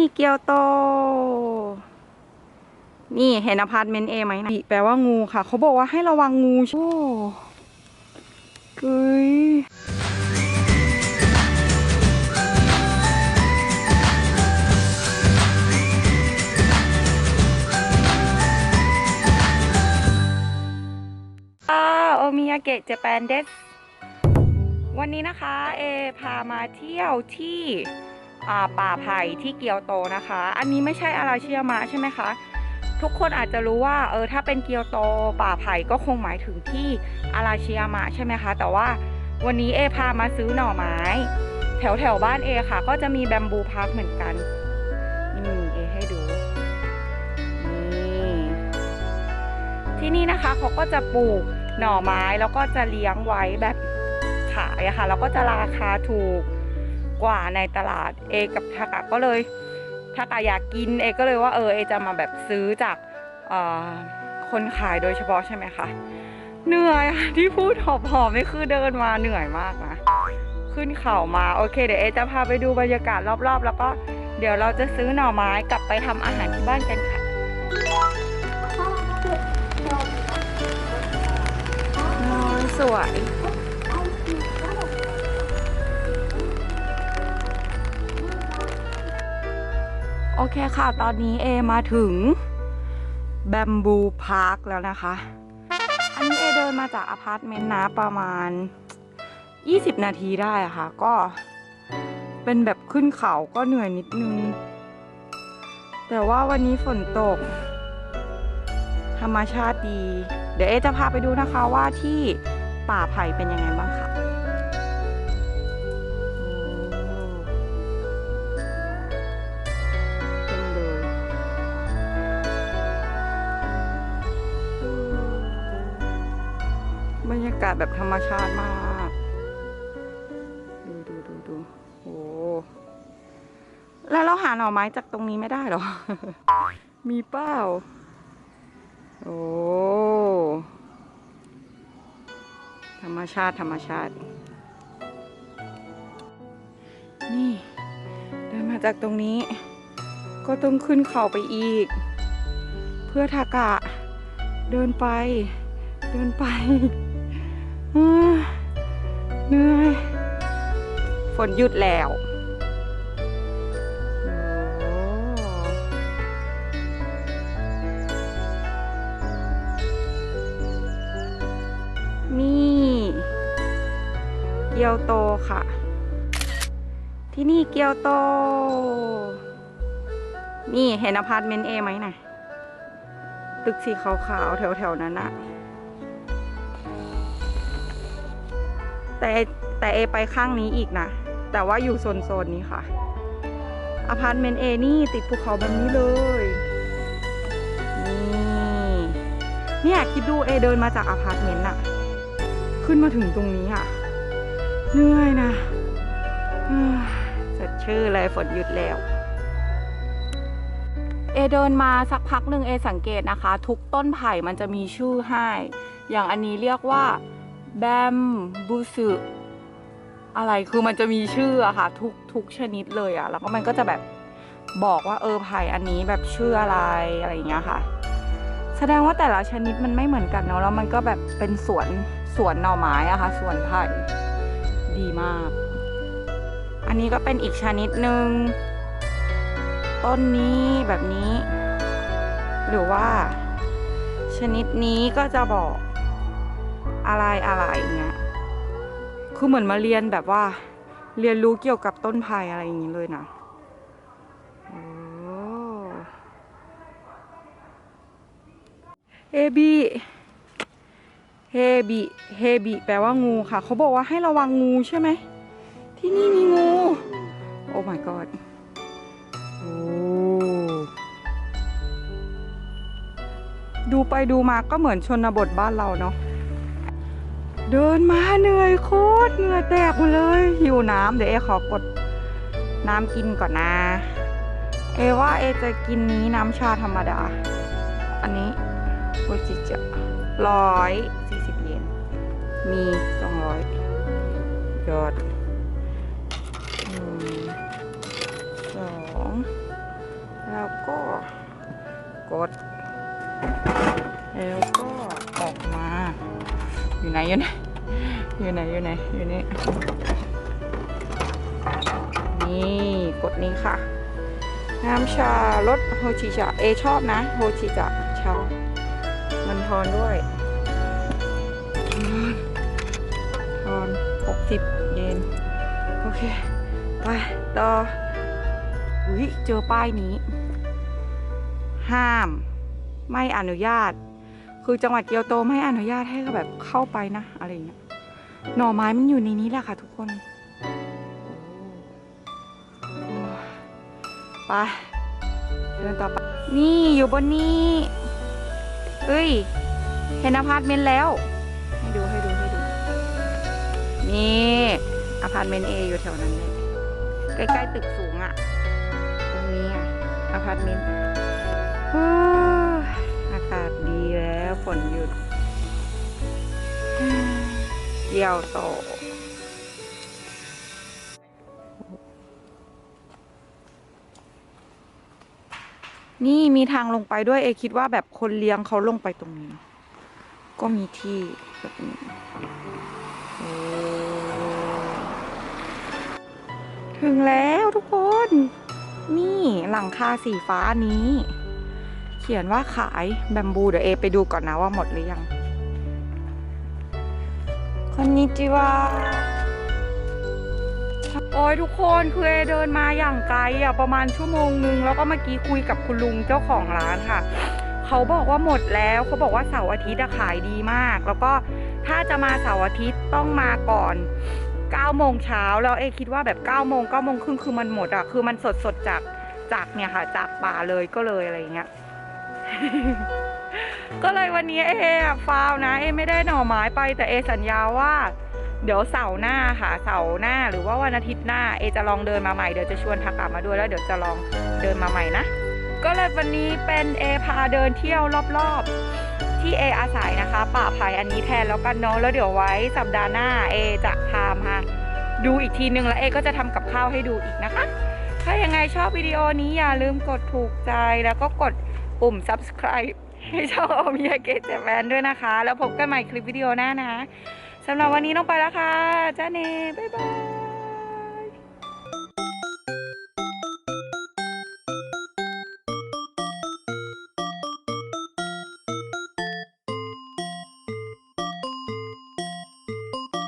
นี่เกียวโต นี่เห็นอพาร์ตเมนต์เอไหมนะแปลว่างูค่ะ เขาบอกว่าให้ระวังงูโอ้เฮ้ยอ่าโอมิยาเกะเจแปนเดสวันนี้นะคะ เอพามาเที่ยวที่ ป่าไผ่ที่เกียวโตนะคะ อันนี้ไม่ใช่อาราชิยามะใช่ไหมคะ ทุกคนอาจจะรู้ว่าเออถ้าเป็นเกียวโตป่าไผ่ก็คงหมายถึงที่อาราชิยามะใช่ไหมคะ แต่ว่าวันนี้เอพามาซื้อหน่อไม้ แถวแถวบ้านเอค่ะ ก็จะมีแบมบูพาร์คเหมือนกันนี่เอให้ดูนี่ที่นี่นะคะเขาก็จะปลูกหน่อไม้แล้วก็จะเลี้ยงไว้แบบขายค่ะแล้วก็จะราคาถูก กว่าในตลาดเอกับทากะก็เลยถ้ากาอยากกินเอก็เลยว่าเออเอจะมาแบบซื้อจากเอ่อคนขายโดยเฉพาะใช่ไหมคะเหนื่อยอะที่พูดหอบหอบนี่คือเดินมาเหนื่อยมากนะขึ้นเขามาโอเค เดี๋ยวเอจะพาไปดูบรรยากาศรอบๆ แล้วก็เดี๋ยวเราจะซื้อหน่อไม้กลับไปทำอาหารที่บ้านกันค่ะน้อยสวย โอเคค่ะ ตอนนี้เอมาถึงแบมบูพาร์คแล้วนะคะ อันนี้เอเดินมาจากอพาร์ตเมนต์นะประมาณ 20 นาทีได้ค่ะ ก็เป็นแบบขึ้นเขาก็เหนื่อยนิดนึง แต่ว่าวันนี้ฝนตก ธรรมชาติดี เดี๋ยวเอจะพาไปดูนะคะว่าที่ป่าไผ่เป็นยังไงบ้างาศแบบธรรมชาติมาก ดูดูดูดูโอ้แล้วเราหาหน่อไม้จากตรงนี้ไม่ได้หรอ มีเป้าโอ้ธรรมชาติธรรมชาติ นี่เดินมาจากตรงนี้ ก็ต้องขึ้นเขาไปอีก เพื่อทากะ เดินไป เดินไป เหนื่อย ฝนหยุดแล้วนี่เกียวโตค่ะ ที่นี่เกียวโต นี่เห็นอพาร์ตเมนต์เอไหมนะตึกสีขาวๆแถวๆนั้นอะ แต่แต่เอไปข้างนี้อีกนะ แต่ว่าอยู่โซนๆนี้ค่ะอพาร์ตเมนต์เอนี่ติดภูเขาแบบนี้เลยนี่เนี่ยคิดดูเอเดินมาจากอพาร์ตเมนต์อะขึ้นมาถึงตรงนี้อะเหนื่อยนะสดชื่อเลยฝนหยุดแล้ว เอเดินมาสักพักหนึ่งเอสังเกตนะคะ ทุกต้นไผ่มันจะมีชื่อให้ อย่างอันนี้เรียกว่า แบมบูสึอะไรคือมันจะมีชื่ออะค่ะ ทุกทุกชนิดเลยอะแล้วก็มันก็จะแบบบอกว่าเออไผ่อันนี้แบบชื่ออะไรอะไรอย่างเงี้ยค่ะ แสดงว่าแต่ละชนิดมันไม่เหมือนกันเนาะแล้วมันก็แบบเป็นสวนสวนหน่อไม้อะค่ะ สวนไผ่ดีมาก อันนี้ก็เป็นอีกชนิดหนึ่งต้นนี้แบบนี้ หรือว่า ชนิดนี้ก็จะบอก อะไรอะไรอย่างเงี้ยคือเหมือนมาเรียนแบบว่า เรียนรู้เกี่ยวกับต้นไผ่อะไรอย่างงี้เลยนะโอ้เฮบิเฮบิเฮบิแปลว่างูค่ะ เขาบอกว่าให้ระวังงูใช่ไหม ที่นี่มีงู โอ้ my god โอ้ดูไปดูมาก็เหมือนชนบทบ้านเราเนาะ เดินมาเหนื่อยโคตรเหนื่อยแตกหมดเลยหิวน้ำเดี๋ยวเอขอกดน้ำกินก่อนนะ เอว่าเอจะกินนี้น้ำชาธรรมดา อันนี้โอจิจะร้อยสี่สิบเยนมีสองร้อยยอดหนึ่งสองแล้วก็กดแล้วก็ อยู่ไหนอยู่ไหนอยู่ไหนอยู่ไหนอยู่นี่นี่กดนี้ค่ะ น้ำชารสโฮชิจะเอชอบนะโฮชิจะชามันทอนด้วยทอนหกสิบเยน โอเค ไป ต่ออุ้ยเจอป้ายนี้ ห้ามไม่อนุญาต คือจังหวัดเกียวโตไม่อนุญาตให้แบบเข้าไปนะอะไรอย่างเงี้ยหน่อไม้มันอยู่ในนี้แหละค่ะทุกคนไปเดินต่อไปนี่อยู่บนนี้เฮ้ยเห็นอพาร์ตเมนต์แล้ว ให้ดูให้ดูให้ดู นี่อพาร์ตเมนต์เออยู่แถวนั้นเลยใกล้ๆตึกสูงอะตรงนี้อะอพาร์ตเมนต์อากาศดีแล้ วฝนหยุด เกี่ยวโตนี่มีทางลงไปด้วยเอคิดว่าแบบคนเลี้ยงเขาลงไปตรงนี้ ก็มีที่แบบนี้ถึงแล้วทุกคน นี่หลังคาสีฟ้านี้ ขียนว่าขายแบมบูเดี๋ยวเอไปดูก่อนนะว่าหมดหรือยังคอนนิจิวาโอ้ยทุกคนคือเอเดินมาอย่างไกลอะประมาณชั่วโมงนึง แล้วก็เมื่อกี้คุยกับคุณลุงเจ้าของร้านค่ะ เขาบอกว่าหมดแล้วเขาบอกว่าเสาร์อาทิตย์ขายดีมาก แล้วก็ถ้าจะมาเสาร์อาทิตย์ต้องมาก่อน9โมงเช้าแล้วเอคิดว่าแบบ9โมง9โมงครึ่งคือมันหมดอะคือมันสดสดจากจากเนี่ยค่ะจากป่าเลยก็เลยอะไรเงี้ย ก็เลยวันนี้เอฟาวนะเอไม่ได้หน่อไม้ไปแต่เอสัญญาว่า เดี๋ยวเสาร์หน้าค่ะเสาร์หน้าหรือว่าวันอาทิตย์หน้าเอจะลองเดินมาใหม่เดี๋ยวจะชวนทักกลับมาด้วยแล้วเดี๋ยวจะลองเดินมาใหม่นะก็เลยวันนี้เป็นเอพาเดินเที่ยวรอบๆ ที่เออาศัยนะคะ ป่าไผ่อันนี้แทนแล้วกันเนาะแล้วเดี๋ยวไว้สัปดาห์หน้าเอจะพามาดูอีกทีนึงแล้วเอก็จะทำกับข้าวให้ดูอีกนะคะ ถ้ายังไงชอบวิดีโอนี้อย่าลืมกดถูกใจแล้วก็กด ปุ่ม subscribe ให้ช่องโอมิยาเกะเจแปนด้วยนะคะ แล้วพบกันใหม่คลิปวิดีโอหน้านะสำหรับวันนี้ต้องไปแล้วค่ะจ้าเนบ๊ายบาย